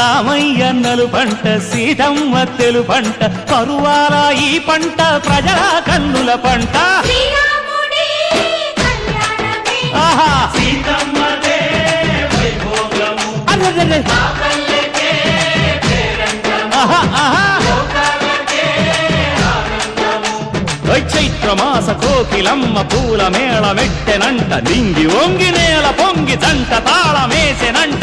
రామయ్య నలు పంట సీతమ్మ తెలు పంట పరువాల ఈ పంట ప్రజల కన్నుల పంట. ఆహా! చైత్రమాస కోకిలమ్మ పూల మేళ మెట్టెనంట దింగి వంగి నేల పొంగి జంట తాళమేసెనంట.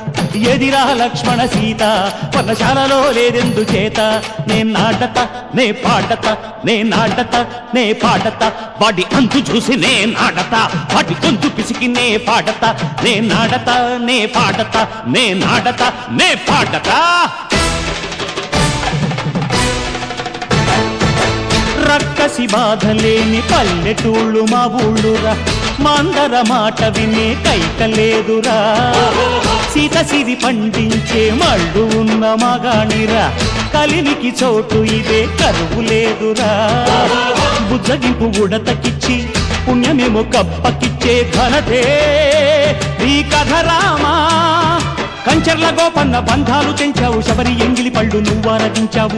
ఎదిరా లక్ష్మణ సీత పర్ణశాలలో లేదెందు చేత? నే నాటత నే పాటత నే నాటత నే పాటత. వాటి అంతు చూసి నే నాటత వాటి గొంతు పిసికి నే పాటత. నే నాటత నే పాటత నే నాటత నే పాటత. రక్కసి బాధ లేని పల్లెటూళ్ళు మా ఊళ్ళురా. మందర మాట వినే కైకలేదురా సీత సిరి పండించే మళ్ళు ఉన్న మగాణిరా కలినికి చోటు ఇదే కరువు లేదురా. బుజ్జగింపు ఉడతకిచ్చి పుణ్యమేమో కప్పకిచ్చే ఘనతే. ఈ కథ రామా కంచర్ల గోపన్న బంధాలు తెంచావు శబరి ఎంగిలి పళ్ళు నువ్వారగించావు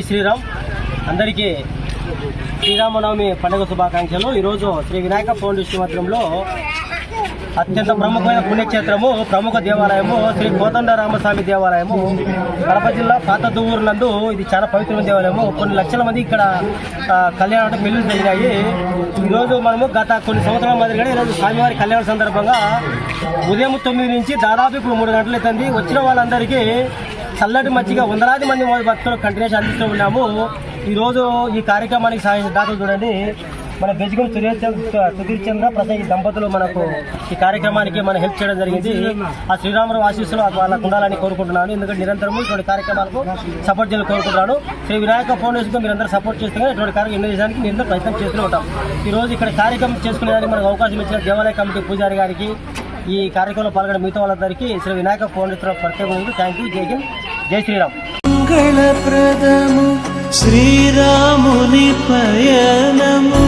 జై శ్రీరామ్. అందరికీ శ్రీరామనవమి పండుగ శుభాకాంక్షలు. ఈరోజు శ్రీ వినాయక ఫౌండేషన్ మధ్యంలో అత్యంత ప్రముఖమైన పుణ్యక్షేత్రము ప్రముఖ దేవాలయము శ్రీ కోదండరామస్వామి దేవాలయము. కడప జిల్లా పాత దువ్వూరు నందు ఇది చాలా పవిత్రమైన దేవాలయము. కొన్ని లక్షల మంది ఇక్కడ కళ్యాణ కళ్యాణం పెళ్ళి జరిగినాయి. ఈరోజు మనము గత కొన్ని సంవత్సరాల మాదిరిగానే ఈరోజు స్వామివారి కళ్యాణ సందర్భంగా ఉదయం తొమ్మిది నుంచి దాదాపు ఇప్పుడు మూడు గంటలు అవుతుంది. వచ్చిన వాళ్ళందరికీ చల్లటి మజ్జిగ వందలాది మంది భక్తులు కంటిన్యూస్ అందిస్తూ ఉన్నాము. ఈరోజు ఈ కార్యక్రమానికి సహాయ దాతలు చూడండి. మన గజగం సురేష్ సుధీర్ చంద్ర ప్రసాద్ దంపతులు మనకు ఈ కార్యక్రమానికి మన హెల్ప్ చేయడం జరిగింది. ఆ శ్రీరామరావు ఆశీస్సులు వాళ్ళకు ఉండాలని కోరుకుంటున్నాను. ఎందుకంటే నిరంతరము ఇటువంటి కార్యక్రమాలకు సపోర్ట్ చేయాలని కోరుకుంటున్నాను. శ్రీ వినాయక ఫౌండేషన్కు మీరు అందరూ సపోర్ట్ చేస్తే ఇటువంటి కార్యక్రమం ఎన్నో చేయడానికి ప్రయత్నం చేస్తూ ఉంటాం. ఈ రోజు ఇక్కడ కార్యక్రమం చేసుకునేదానికి మనకు అవకాశం ఇచ్చిన దేవాలయ కమిటీ పూజారి గారికి ఈ కార్యక్రమంలో పాల్గొనే మిగతా వాళ్ళందరికీ శ్రీ వినాయక ఫౌండేషన్ ప్రత్యేకంగా థ్యాంక్ యూ జై హింద్. జై శ్రీరామ్. మంగళప్రదము శ్రీరాముని పయనము.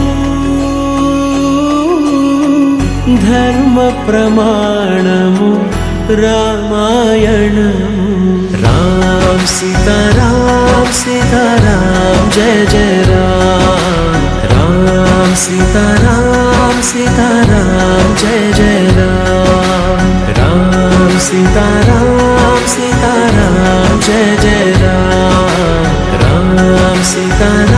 ధర్మ ప్రమాణము రామాయణము. రామ్ సీతారాం సీతారాం జయ జయ రామ్. రామ్ సీతారాం సీతారాం జయ జయ రామ్. రామ్ సీతారాం సీతారాం జయ జయ రామ్ రామ్ సీతారాం